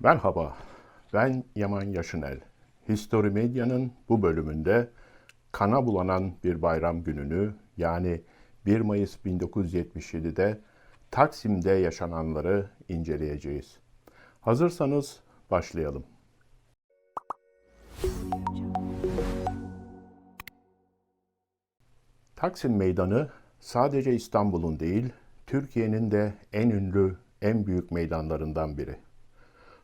Merhaba, ben Yaman Yaşınel. History Medya'nın bu bölümünde kana bulanan bir bayram gününü yani 1 Mayıs 1977'de Taksim'de yaşananları inceleyeceğiz. Hazırsanız başlayalım. Taksim Meydanı sadece İstanbul'un değil, Türkiye'nin de en ünlü, en büyük meydanlarından biri.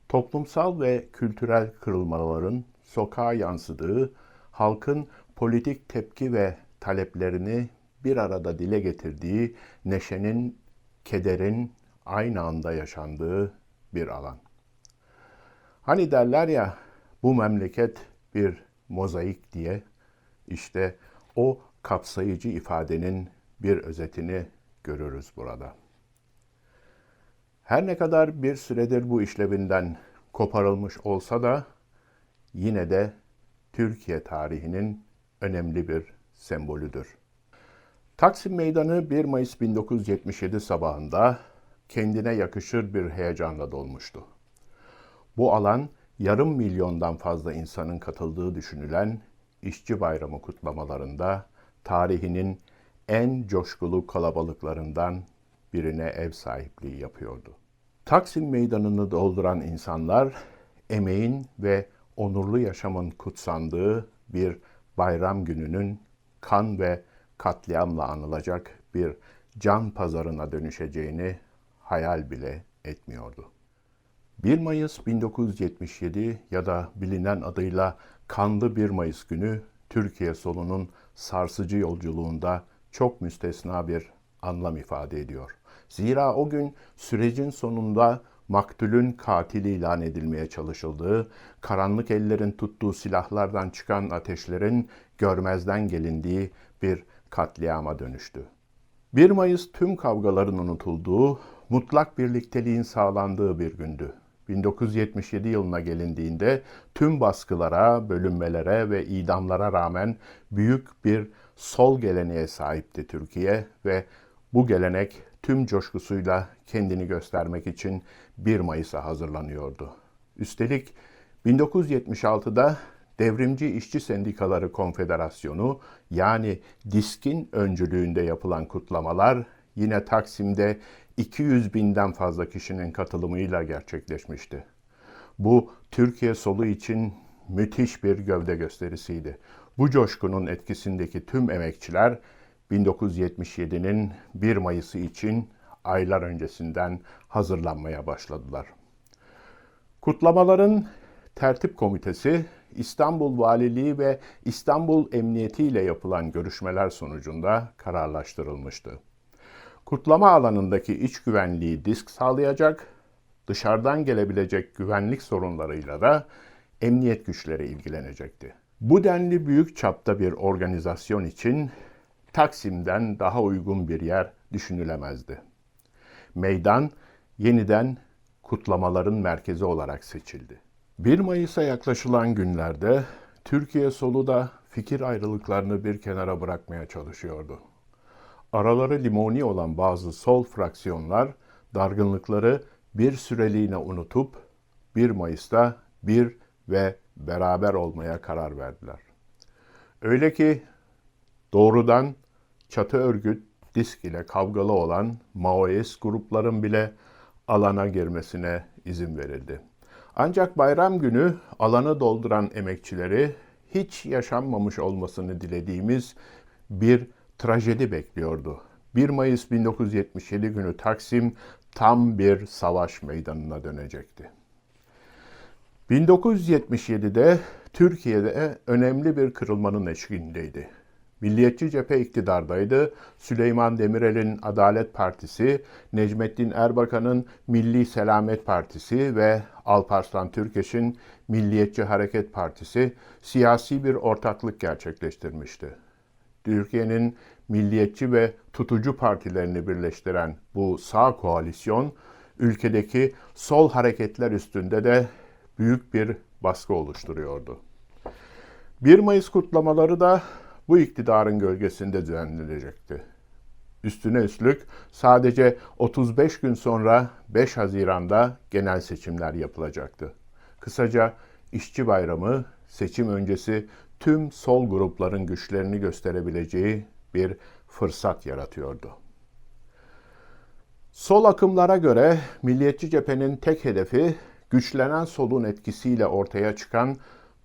Toplumsal ve kültürel kırılmaların sokağa yansıdığı, halkın politik tepki ve taleplerini bir arada dile getirdiği, neşenin, kederin aynı anda yaşandığı bir alan. Hani derler ya bu memleket bir mozaik diye işte o kapsayıcı ifadenin bir özetini görürüz burada. Her ne kadar bir süredir bu işlevinden koparılmış olsa da yine de Türkiye tarihinin önemli bir sembolüdür. Taksim Meydanı 1 Mayıs 1977 sabahında kendine yakışır bir heyecanla dolmuştu. Bu alan yarım milyondan fazla insanın katıldığı düşünülen İşçi Bayramı kutlamalarında tarihinin en coşkulu kalabalıklarından birine ev sahipliği yapıyordu. Taksim Meydanı'nı dolduran insanlar emeğin ve onurlu yaşamın kutsandığı bir bayram gününün kan ve katliamla anılacak bir can pazarına dönüşeceğini hayal bile etmiyordu. 1 Mayıs 1977 ya da bilinen adıyla Kanlı 1 Mayıs günü Türkiye solunun sarsıcı yolculuğunda çok müstesna bir anlam ifade ediyor. Zira o gün sürecin sonunda maktulün katili ilan edilmeye çalışıldığı, karanlık ellerin tuttuğu silahlardan çıkan ateşlerin görmezden gelindiği bir katliama dönüştü. 1 Mayıs tüm kavgaların unutulduğu, mutlak birlikteliğin sağlandığı bir gündü. 1977 yılına gelindiğinde tüm baskılara, bölünmelere ve idamlara rağmen büyük bir sol geleneğe sahipti Türkiye ve bu gelenek tüm coşkusuyla kendini göstermek için 1 Mayıs'a hazırlanıyordu. Üstelik 1976'da Devrimci İşçi Sendikaları Konfederasyonu yani DİSK'in öncülüğünde yapılan kutlamalar yine Taksim'de 200 binden fazla kişinin katılımıyla gerçekleşmişti. Bu Türkiye solu için müthiş bir gövde gösterisiydi. Bu coşkunun etkisindeki tüm emekçiler 1977'nin 1 Mayıs'ı için aylar öncesinden hazırlanmaya başladılar. Kutlamaların tertip komitesi İstanbul Valiliği ve İstanbul Emniyeti ile yapılan görüşmeler sonucunda kararlaştırılmıştı. Kutlama alanındaki iç güvenliği disk sağlayacak, dışarıdan gelebilecek güvenlik sorunlarıyla da emniyet güçleri ilgilenecekti. Bu denli büyük çapta bir organizasyon için Taksim'den daha uygun bir yer düşünülemezdi. Meydan yeniden kutlamaların merkezi olarak seçildi. 1 Mayıs'a yaklaşılan günlerde Türkiye solu da fikir ayrılıklarını bir kenara bırakmaya çalışıyordu. Araları limoni olan bazı sol fraksiyonlar dargınlıkları bir süreliğine unutup 1 Mayıs'ta bir ve beraber olmaya karar verdiler. Öyle ki doğrudan çatı örgüt disk ile kavgalı olan Maoist grupların bile alana girmesine izin verildi. Ancak bayram günü alanı dolduran emekçileri hiç yaşanmamış olmasını dilediğimiz bir trajedi bekliyordu. 1 Mayıs 1977 günü Taksim tam bir savaş meydanına dönecekti. 1977'de Türkiye'de önemli bir kırılmanın eşiğindeydi. Milliyetçi cephe iktidardaydı. Süleyman Demirel'in Adalet Partisi, Necmettin Erbakan'ın Milli Selamet Partisi ve Alparslan Türkeş'in Milliyetçi Hareket Partisi siyasi bir ortaklık gerçekleştirmişti. Türkiye'nin milliyetçi ve tutucu partilerini birleştiren bu sağ koalisyon ülkedeki sol hareketler üstünde de büyük bir baskı oluşturuyordu. 1 Mayıs kutlamaları da bu iktidarın gölgesinde düzenlenecekti. Üstüne üstlük sadece 35 gün sonra 5 Haziran'da genel seçimler yapılacaktı. Kısaca işçi bayramı seçim öncesi tüm sol grupların güçlerini gösterebileceği bir fırsat yaratıyordu. Sol akımlara göre Milliyetçi Cephe'nin tek hedefi güçlenen solun etkisiyle ortaya çıkan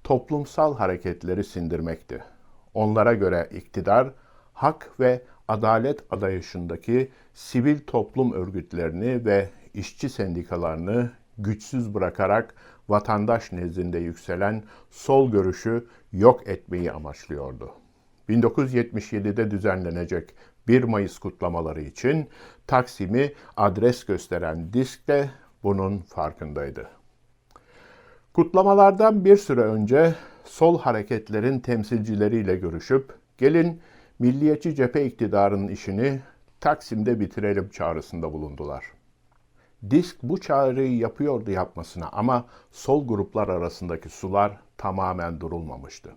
toplumsal hareketleri sindirmekti. Onlara göre iktidar, hak ve adalet adayışındaki sivil toplum örgütlerini ve işçi sendikalarını güçsüz bırakarak vatandaş nezdinde yükselen sol görüşü yok etmeyi amaçlıyordu. 1977'de düzenlenecek 1 Mayıs kutlamaları için Taksim'i adres gösteren disk de bunun farkındaydı. Kutlamalardan bir süre önce sol hareketlerin temsilcileriyle görüşüp gelin milliyetçi cephe iktidarının işini Taksim'de bitirelim çağrısında bulundular. Disk bu çağrıyı yapıyordu yapmasına ama sol gruplar arasındaki sular tamamen durulmamıştı.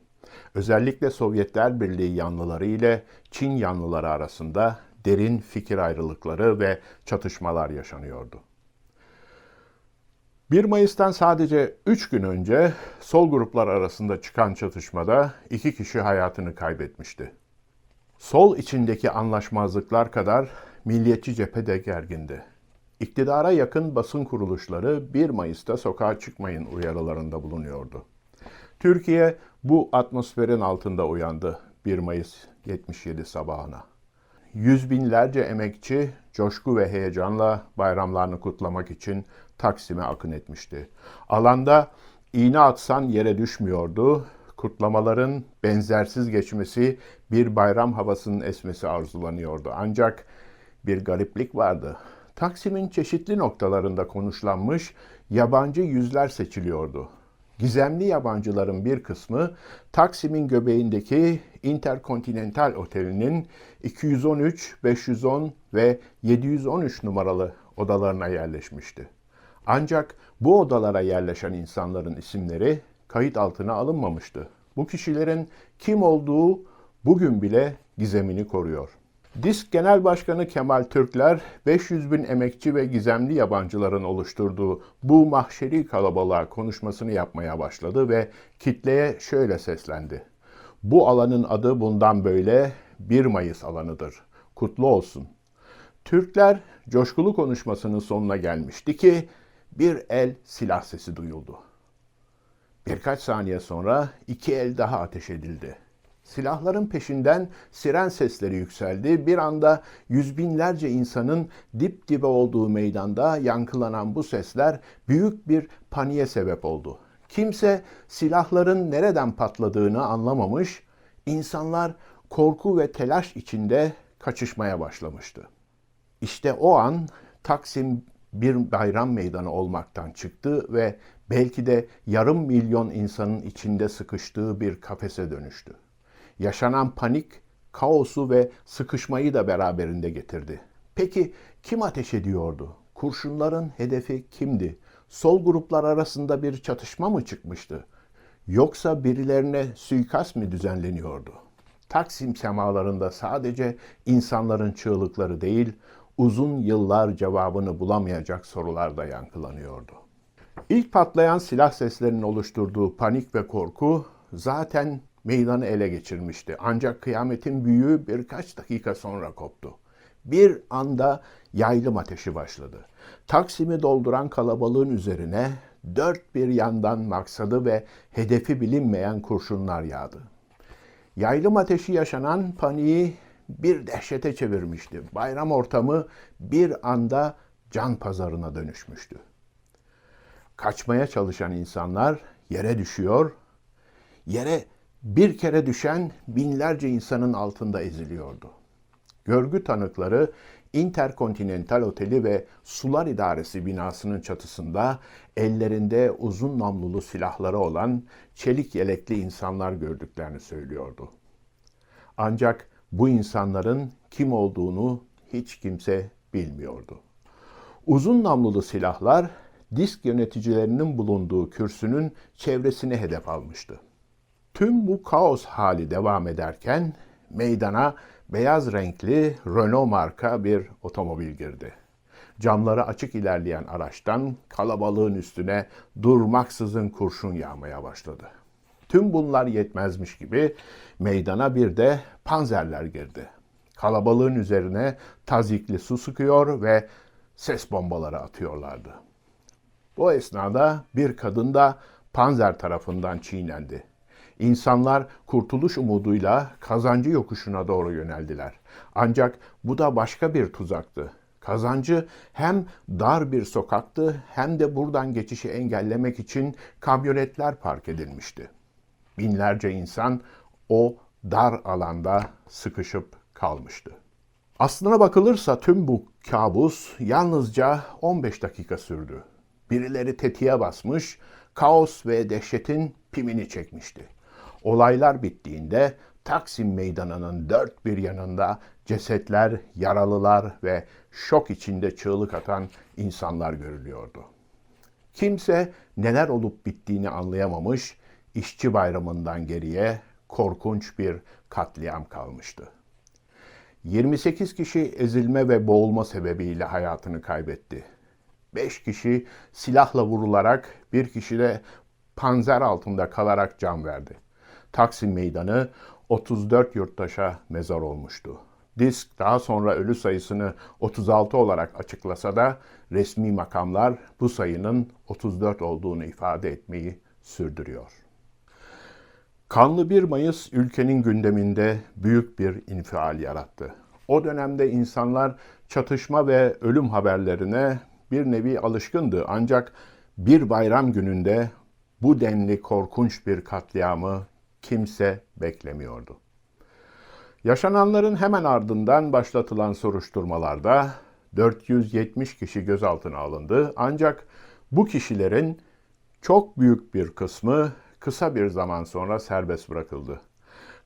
Özellikle Sovyetler Birliği yanlıları ile Çin yanlıları arasında derin fikir ayrılıkları ve çatışmalar yaşanıyordu. 1 Mayıs'tan sadece 3 gün önce sol gruplar arasında çıkan çatışmada iki kişi hayatını kaybetmişti. Sol içindeki anlaşmazlıklar kadar milliyetçi cephe de gergindi. İktidara yakın basın kuruluşları 1 Mayıs'ta sokağa çıkmayın uyarılarında bulunuyordu. Türkiye bu atmosferin altında uyandı 1 Mayıs 77 sabahına. Yüz binlerce emekçi coşku ve heyecanla bayramlarını kutlamak için Taksim'e akın etmişti. Alanda iğne atsan yere düşmüyordu. Kutlamaların benzersiz geçmesi, bir bayram havasının esmesi arzulanıyordu. Ancak bir gariplik vardı. Taksim'in çeşitli noktalarında konuşlanmış yabancı yüzler seçiliyordu. Gizemli yabancıların bir kısmı Taksim'in göbeğindeki Intercontinental Oteli'nin 213, 510 ve 713 numaralı odalarına yerleşmişti. Ancak bu odalara yerleşen insanların isimleri kayıt altına alınmamıştı. Bu kişilerin kim olduğu bugün bile gizemini koruyor. Disk Genel Başkanı Kemal Türkler, 500 bin emekçi ve gizemli yabancıların oluşturduğu bu mahşeri kalabalığa konuşmasını yapmaya başladı ve kitleye şöyle seslendi. Bu alanın adı bundan böyle 1 Mayıs alanıdır. Kutlu olsun. Türkler coşkulu konuşmasının sonuna gelmişti ki bir el silah sesi duyuldu. Birkaç saniye sonra iki el daha ateş edildi. Silahların peşinden siren sesleri yükseldi. Bir anda yüz binlerce insanın dip dibe olduğu meydanda yankılanan bu sesler büyük bir paniğe sebep oldu. Kimse silahların nereden patladığını anlamamış, insanlar korku ve telaş içinde kaçışmaya başlamıştı. İşte o an Taksim bir bayram meydanı olmaktan çıktı ve belki de yarım milyon insanın içinde sıkıştığı bir kafese dönüştü. Yaşanan panik, kaosu ve sıkışmayı da beraberinde getirdi. Peki kim ateş ediyordu? Kurşunların hedefi kimdi? Sol gruplar arasında bir çatışma mı çıkmıştı? Yoksa birilerine suikast mı düzenleniyordu? Taksim semalarında sadece insanların çığlıkları değil, uzun yıllar cevabını bulamayacak sorular da yankılanıyordu. İlk patlayan silah seslerinin oluşturduğu panik ve korku zaten meydanı ele geçirmişti. Ancak kıyametin büyüğü birkaç dakika sonra koptu. Bir anda yaylım ateşi başladı. Taksim'i dolduran kalabalığın üzerine dört bir yandan maksadı ve hedefi bilinmeyen kurşunlar yağdı. Yaylım ateşi yaşanan paniği bir dehşete çevirmişti. Bayram ortamı bir anda can pazarına dönüşmüştü. Kaçmaya çalışan insanlar yere düşüyor, yere bir kere düşen binlerce insanın altında eziliyordu. Görgü tanıkları Interkontinental Oteli ve Sular İdaresi binasının çatısında ellerinde uzun namlulu silahları olan çelik yelekli insanlar gördüklerini söylüyordu. Ancak bu insanların kim olduğunu hiç kimse bilmiyordu. Uzun namlulu silahlar disk yöneticilerinin bulunduğu kürsünün çevresine hedef almıştı. Tüm bu kaos hali devam ederken meydana beyaz renkli Renault marka bir otomobil girdi. Camları açık ilerleyen araçtan kalabalığın üstüne durmaksızın kurşun yağmaya başladı. Tüm bunlar yetmezmiş gibi meydana bir de panzerler girdi. Kalabalığın üzerine tazikli su sıkıyor ve ses bombaları atıyorlardı. Bu esnada bir kadın da panzer tarafından çiğnendi. İnsanlar kurtuluş umuduyla kazancı yokuşuna doğru yöneldiler. Ancak bu da başka bir tuzaktı. Kazancı hem dar bir sokaktı hem de buradan geçişi engellemek için kamyonetler park edilmişti. Binlerce insan o dar alanda sıkışıp kalmıştı. Aslına bakılırsa tüm bu kabus yalnızca 15 dakika sürdü. Birileri tetiğe basmış, kaos ve dehşetin pimini çekmişti. Olaylar bittiğinde Taksim Meydanı'nın dört bir yanında cesetler, yaralılar ve şok içinde çığlık atan insanlar görülüyordu. Kimse neler olup bittiğini anlayamamış, işçi bayramından geriye korkunç bir katliam kalmıştı. 28 kişi ezilme ve boğulma sebebiyle hayatını kaybetti. 5 kişi silahla vurularak, bir kişi de panzer altında kalarak can verdi. Taksim Meydanı 34 yurttaşa mezar olmuştu. Disk daha sonra ölü sayısını 36 olarak açıklasa da resmi makamlar bu sayının 34 olduğunu ifade etmeyi sürdürüyor. Kanlı 1 Mayıs ülkenin gündeminde büyük bir infial yarattı. O dönemde insanlar çatışma ve ölüm haberlerine bir nevi alışkındı ancak bir bayram gününde bu denli korkunç bir katliamı kimse beklemiyordu. Yaşananların hemen ardından başlatılan soruşturmalarda 470 kişi gözaltına alındı ancak bu kişilerin çok büyük bir kısmı kısa bir zaman sonra serbest bırakıldı.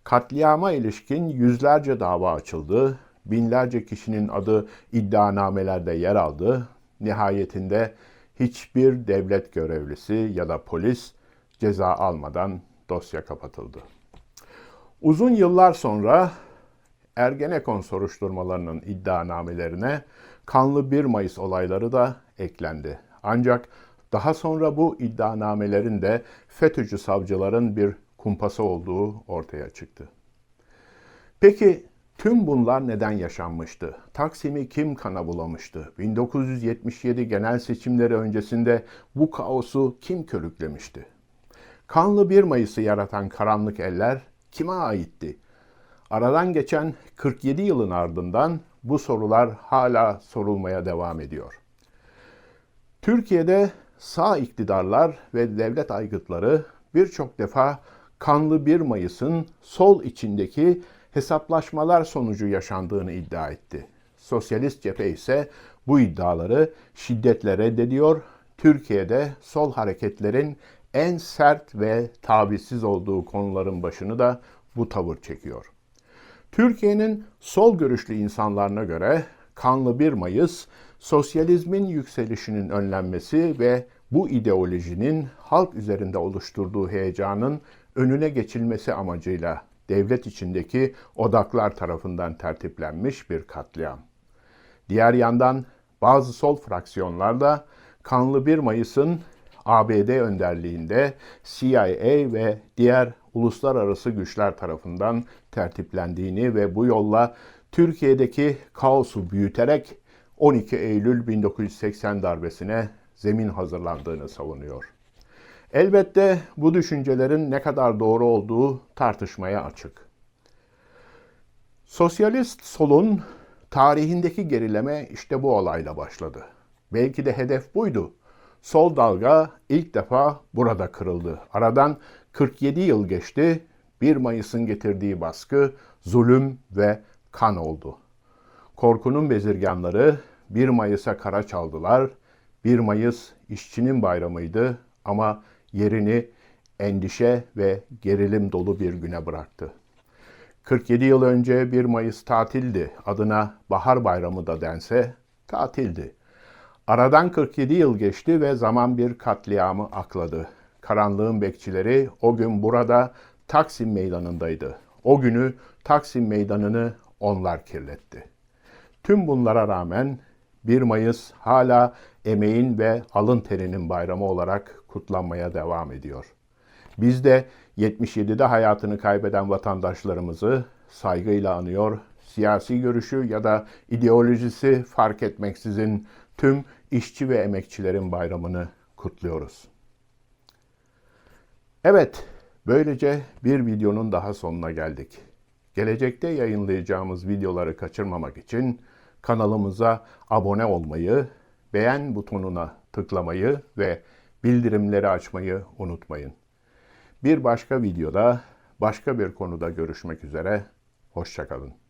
Katliama ilişkin yüzlerce dava açıldı, binlerce kişinin adı iddianamelerde yer aldı. Nihayetinde hiçbir devlet görevlisi ya da polis ceza almadan dosya kapatıldı. Uzun yıllar sonra Ergenekon soruşturmalarının iddianamelerine kanlı 1 Mayıs olayları da eklendi. Ancak daha sonra bu iddianamelerin de FETÖ'cü savcıların bir kumpası olduğu ortaya çıktı. Peki tüm bunlar neden yaşanmıştı? Taksim'i kim kana bulamıştı? 1977 genel seçimleri öncesinde bu kaosu kim körüklemişti? Kanlı 1 Mayıs'ı yaratan karanlık eller kime aitti? Aradan geçen 47 yılın ardından bu sorular hala sorulmaya devam ediyor. Türkiye'de sağ iktidarlar ve devlet aygıtları birçok defa kanlı 1 Mayıs'ın sol içindeki hesaplaşmalar sonucu yaşandığını iddia etti. Sosyalist cephe ise bu iddiaları şiddetle reddediyor. Türkiye'de sol hareketlerin en sert ve tabisiz olduğu konuların başını da bu tavır çekiyor. Türkiye'nin sol görüşlü insanlarına göre kanlı 1 Mayıs sosyalizmin yükselişinin önlenmesi ve bu ideolojinin halk üzerinde oluşturduğu heyecanın önüne geçilmesi amacıyla devlet içindeki odaklar tarafından tertiplenmiş bir katliam. Diğer yandan bazı sol fraksiyonlar da kanlı 1 Mayıs'ın ABD önderliğinde CIA ve diğer uluslararası güçler tarafından tertiplendiğini ve bu yolla Türkiye'deki kaosu büyüterek 12 Eylül 1980 darbesine zemin hazırlandığını savunuyor. Elbette bu düşüncelerin ne kadar doğru olduğu tartışmaya açık. Sosyalist solun tarihindeki gerileme işte bu olayla başladı. Belki de hedef buydu. Sol dalga ilk defa burada kırıldı. Aradan 47 yıl geçti. 1 Mayıs'ın getirdiği baskı, zulüm ve kan oldu. Korkunun bezirganları 1 Mayıs'a kara çaldılar. 1 Mayıs işçinin bayramıydı ama yerini endişe ve gerilim dolu bir güne bıraktı. 47 yıl önce 1 Mayıs tatildi. Adına Bahar Bayramı da dense tatildi. Aradan 47 yıl geçti ve zaman bir katliamı akladı. Karanlığın bekçileri o gün burada Taksim Meydanı'ndaydı. O günü Taksim Meydanı'nı onlar kirletti. Tüm bunlara rağmen 1 Mayıs hala emeğin ve alın terinin bayramı olarak kutlanmaya devam ediyor. Biz de 77'de hayatını kaybeden vatandaşlarımızı saygıyla anıyor, siyasi görüşü ya da ideolojisi fark etmeksizin tüm işçi ve emekçilerin bayramını kutluyoruz. Evet, böylece bir videonun daha sonuna geldik. Gelecekte yayınlayacağımız videoları kaçırmamak için kanalımıza abone olmayı, beğen butonuna tıklamayı ve bildirimleri açmayı unutmayın. Bir başka videoda, başka bir konuda görüşmek üzere. Hoşçakalın.